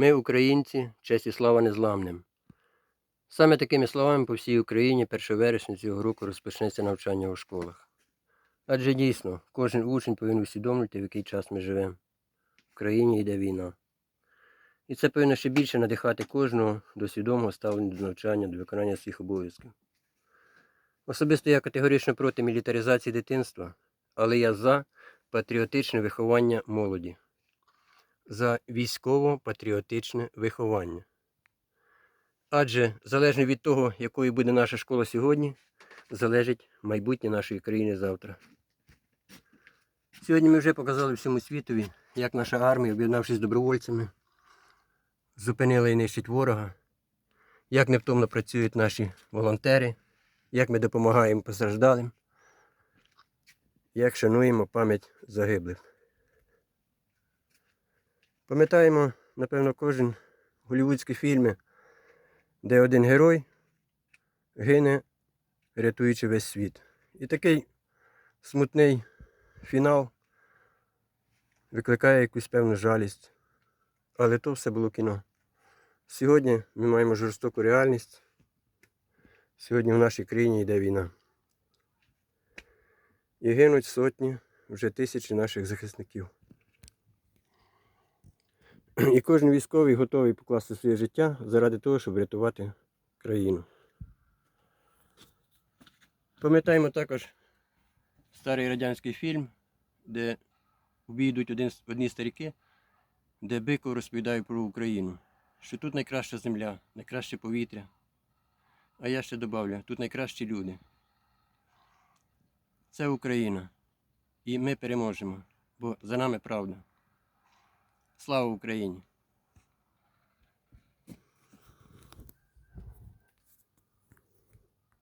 Ми, українці, честь і слава незламним. Саме такими словами по всій Україні 1 вересня цього року розпочнеться навчання у школах. Адже дійсно, кожен учень повинен усвідомлювати, в який час ми живемо. В країні йде війна. І це повинно ще більше надихати кожного до свідомого ставлення до навчання, до виконання своїх обов'язків. Особисто я категорично проти мілітаризації дитинства, але я за патріотичне виховання молоді, за військово-патріотичне виховання. Адже залежно від того, якою буде наша школа сьогодні, залежить майбутнє нашої країни завтра. Сьогодні ми вже показали всьому світові, як наша армія, об'єднавшись з добровольцями, зупинила і нищить ворога, як невтомно працюють наші волонтери, як ми допомагаємо постраждалим, як шануємо пам'ять загиблих. Пам'ятаємо, напевно, кожен голівудські фільми, де один герой гине, рятуючи весь світ. І такий смутний фінал викликає якусь певну жалість. Але то все було кіно. Сьогодні ми маємо жорстоку реальність. Сьогодні в нашій країні йде війна. І гинуть сотні, вже тисячі наших захисників. І кожен військовий готовий покласти своє життя заради того, щоб врятувати країну. Пам'ятаємо також старий радянський фільм, де обійдуть один, одні старіки, де Биков розповідає про Україну, що тут найкраща земля, найкраще повітря. А я ще додавлю, тут найкращі люди. Це Україна. І ми переможемо, бо за нами правда. Слава Україні!